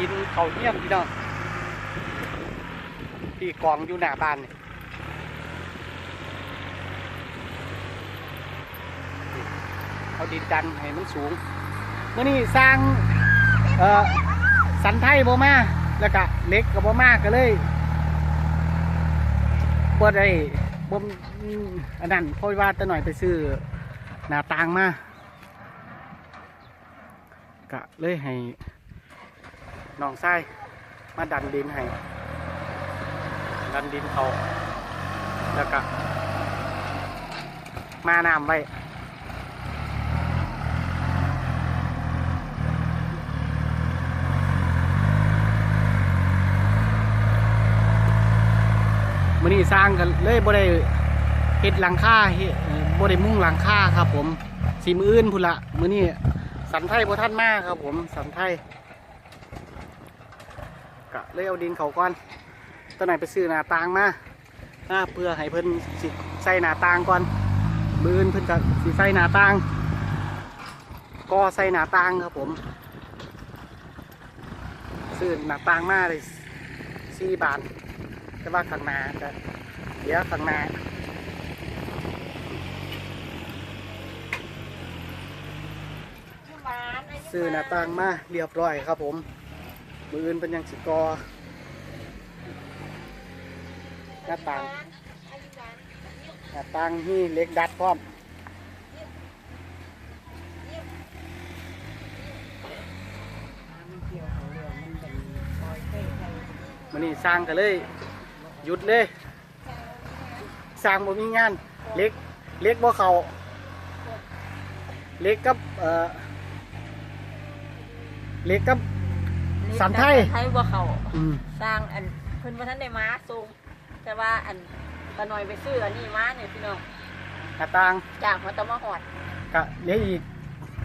ดินเขาเยี่ยมพี่น้องที่กองอยู่หน้าบ้านนี่เอาดินดันให้มันสูงเมื่อนี้สร้างเอ่อสันไทยบ่มาแล้วก็เล็กกับบ่มากก็เลยบ่ได้บ่อันนั้นพราะว่าแตะหน่อยไปซื้อหน้าต่างมากะเลยให้ หนองไส้มาดันดินให้ ดันดินเขาแล้วก็มาน้ำไว้มื่อนี้สร้างกันเลยบ่ได้เฮ็ดหลังคาเฮ็ดบ่ได้มุ่งหลังคาครับ ผมสีมืออื่นพุ่นละมือนี้สันไทยพอท่านมากครับ ผมสันไทย กะเลยเอาดินเขาก่อนตอนไหนไปซื้อหนาตางมาหน้าเพื่อให้เพิ่นสิใส่หนาตางก่อนบืนเพิ่นจะสิใส่หนาตาง ก็ใส่หนาตางครับผม ซื้อหนาตางมาเลยสี่บาทแต่ว่าข้างหน้าจะเดี๋ยวข้างหน้าซื้อหน้าต่างมาเรียบร้อยครับผม มืออื่นเป็นยังสิกอหน้าต่างหน้าต่างนี่เล็กดัดพร้อมมันนี่สร้างกันเลยหยุดเลยสร้างบ่มีงานเล็กเล็กบ่เขาเล็กกับเอ่อเล็กกับ สันไทย ไทยบ่เขาอืมสร้างอันเพิ่นบ่ทันได้มาส่งแต่ว่าอันตาหน่อยไปซื้ออันนี้มาเนี่ยพี่น้องหน้าต่างจากหัวตะมะหอดกะเหลี้ยอีก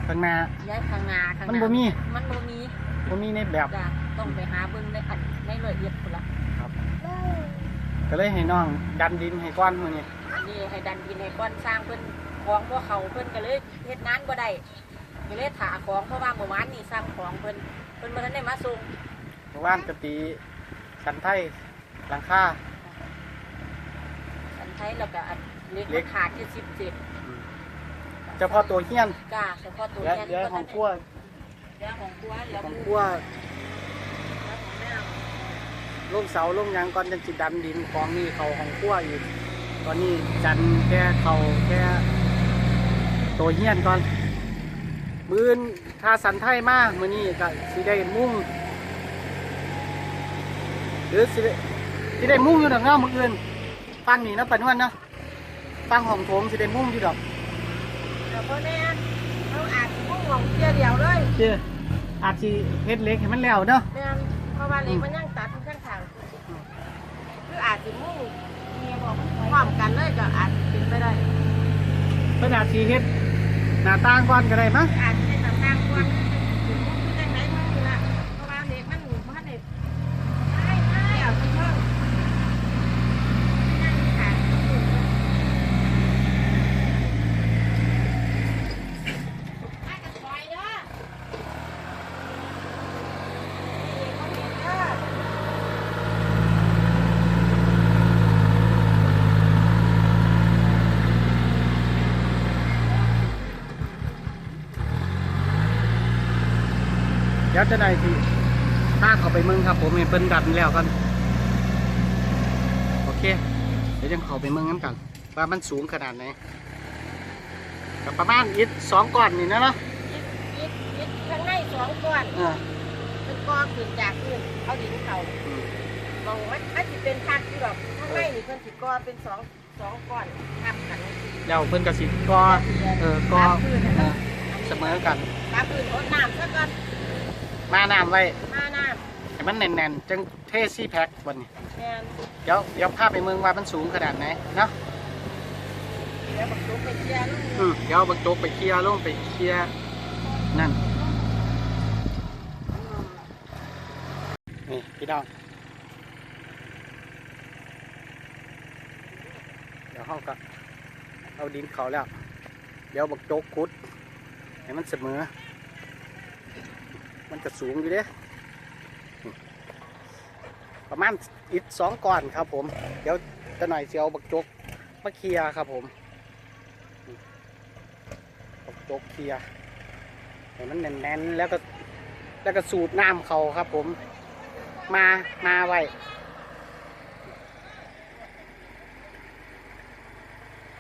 ข้างหน้า ย้ายข้างหน้าข้างหมันน้าบ่มี มันบ่มีบ่มีในแบบ จ้ะต้องไปหาเบิ่งในอันในรายละเอียดพุ่นละก็เลยให้น้องดันดินให้ก้อนมือนี่อันนี้ให้ดันดินให้ก่อนสร้างเพิ่นของบ่เขาเพิ่นก็เลยเฮ็ดงานบ่ได้ ก็เลยถาของเพราะว่าเมื่อวานนี่สร้างของเพิ่นเพิ่นบ่ทันได้มาส่งเมื่อวานกะตีสันไทยหลังคา อันไทยแล้วก็อันเล็กเล็มักนขาดที่17อืมเฉพาะตัวเฮี้ยนจ้าเฉพาะตัวเหลือเนี้ยเหลือของครัวเหลือของครัวเหลือของหคมูรัวเหลือของแม่ลงเสาลงหยังก่อนจังสิดันดินของนี่เขาของครัวอีกตอนนี้จันแค่เขาแค่ตัวเฮี้ยนก่อน มือนถ้าสันไทยมามือนี้ก็สิได้มุ่งหรือสิได้สิได้มุ่งอยู่ดอกเนาะมืออื่นฟังนี่นะปันวันเนาะฟังห้องโถงสิได้มุ่งอยู่ดอกแต่พ่อแม่เขาอาจจะมุ่งหลงเที่ยวเดียวเลยเชื่ออาจสิเฮ็ดเล็กให้มันแล้วเนาะแม่นเพราะว่าเล็กมันยังตัดข้างทางคืออาจจะมุ่งพร้อมกันเลยก็อาจจะเป็นไปได้เพิ่นอาจสิเฮ็ดหน้าต่างก่อนก็ได้มั้งอาจจะเป็นต่างๆก่อนถึงมุ่งคือจังไหนมุ่งอยู่ละเพราะว่าเล็กมันหนูมันเด็กไม่ไม่เอาทั้งเพิ่มนั่งขาให้กันคอยเด้อนี่เขาเห็นเด้อ เดี๋ยวจะได้สิพาเขาไปเมืองครับผมเห็นเพิ่นดันแล้วกันโอเค เดี๋ยวยังเขาไปเมืองนั้นกันว่ามันสูงขนาดไหนก็ประมาณอิฐสองก้อนนี่นะเนาะยึดยึดข้างในสองก้อนเออเป็นก้อนขึ้นจากพื้นเอาดินเขาอืมมองมันมันจะเป็นทักที่แบบข้างในนี่เพิ่นสิก้อนเป็นสองสองก้อนทับกันแล้วเพิ่นก็สิก่อเออก่อทับพื้นเอนะอเสมอกันทับพื้นโอ้น้ำซะก่อน มาน้ำไว้มาน้ให้มันแน่นๆ จังเทซี่แพ็ควันนี้ำแม่นเดี๋ยวเดี๋ยวพาไปเมืองว่ามันสูงขนาดไหนเนาะเดี๋ยวบักตุกไปเคลียร์ลูกอืมเดี๋ยวเอาบักโจกไปเคลียร์ลงไปเคลียร์นั่นนี่พี่น้องเดี๋ยวเขาก็เอาดินเขาแล้ว เดี๋ยวบักโจกขุดให้มันเสมอ มันจะสูงอยู่เด้ประมาณอิฐสองก้อนครับผม เดี๋ยวจะหน่อยเสียวบักจกมาเคลียครับผมบักจกเคลียให้มันแน่นๆแล้วก็แล้วก็สูบน้ำเขาครับผม มามาไว้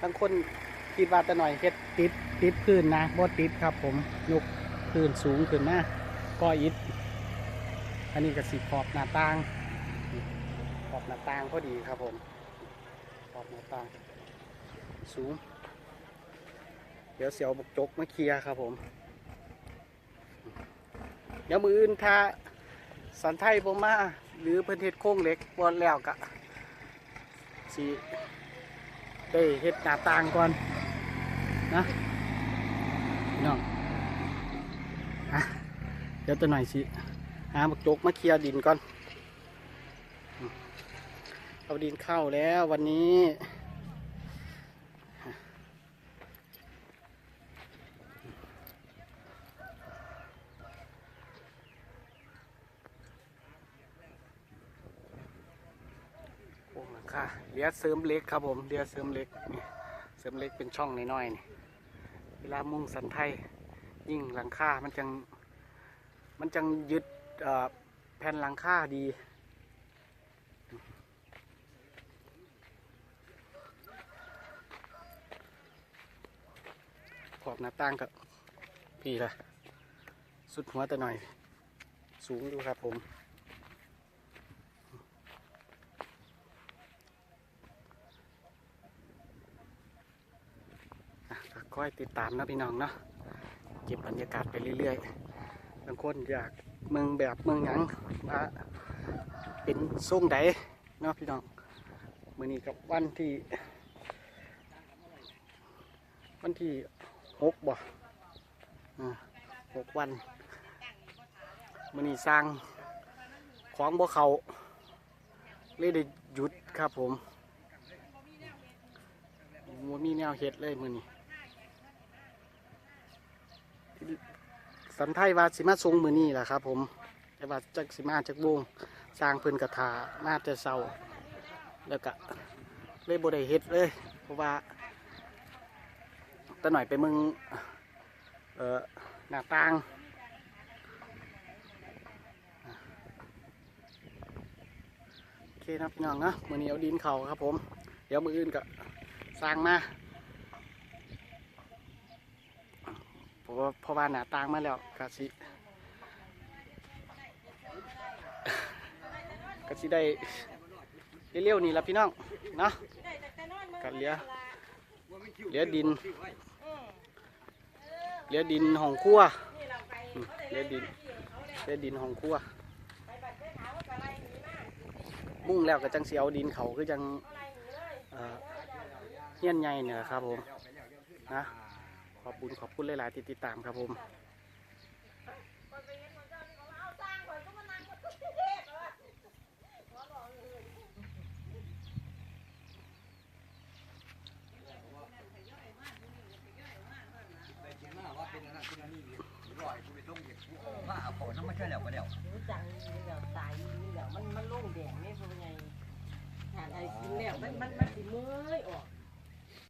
บางคนคิดว่าจะหน่อยเฮ็ดติดติดพื้นนะบ่ติดครับผมยกพื้นสูงขึ้นมา ก็อิฐอันนี้ก็สีขอบหน้าต่าง ขอบหน้าต่างพอดีครับผม ขอบหน้าต่าง สูง เดี๋ยวเสียวบกจกมาเคลียร์ครับผม เดี๋ยวมืออื่นถ้าสันไทยบมา หรือเพิ่นเฮ็ดโค้งเล็กบอลแล้วกะสิได้เฮ็ดหน้าต่างก่อนนะน้องอะ เดี๋ยวตัวหน่อยสิหาบกจกมาเคลียร์ดินก่อน เอาดินเข้าแล้ววันนี้ โอ้หลังคาเลียเสริมเล็กครับผมเลียเสริมเล็กนี่เสริมเล็กเป็นช่องน้อยๆนี่ เวลามุ่งสันไทยยิ่งหลังคามันจัง มันจังยึดแผ่นหลังคาดี ขอบหน้าต่างกับพี่ละสุดหัวแต่หน่อย สูงอยู่ครับผมก็ค่อยติดตามนะพี่น้องเนาะเก็บบรรยากาศไปเรื่อยๆ บางคนอยากเมืองแบบเมืองหยังว่าเป็นทรงใดเนาะพี่น้องมื่อนี้กับวันที่ วันที่หกบ่หกวันมื่อนี้สร้างของบ่เขาเลยได้หยุดครับผมว่ามีแนวเห็ดเลยมื่อนี้ สันไทยวาสิมาทรงมือนี้แหละครับ ผมแต่ว่าจักสิมาจักวงสร้างเพิ่นกระถามาแต่เศร้าแล้วก็เลยบ่ได้เฮ็ดเลย เพราะว่าตะหน่อยไปมึงเอ่อหน้าต่างโอเคนะพี่น้องนะมือนี้เอาดินเข่าครับผม เดี๋ยวมืออื่นก็สร้างมาเพราะ ว่าเพราะว่าหน้าต่างมาแล้วกะสิกะสิได้เร็วๆนี่ละพี่น้องเนาะกันเหลือเหลือดินเหลือดินห้องครัวเหลือดินเหลือดินห้องครัวมุ่งแล้วก็จังเสียวดินเขาคือจังเอ่อเฮี้ยนใหญ่เนี่ยครับผมนะ ขอบคุณขอบคุณหลายๆที่ติดตามครับผมมาเอาของน้ำมาช่วยแล้วก็เดี๋ยวรู้จังนี่เดี๋ยวตายนี่เดี๋ยวมันมันโล่งแดงนี่เพราะว่าไงหาอะไรกินแล้วมันมันมันสิเมื่อยออก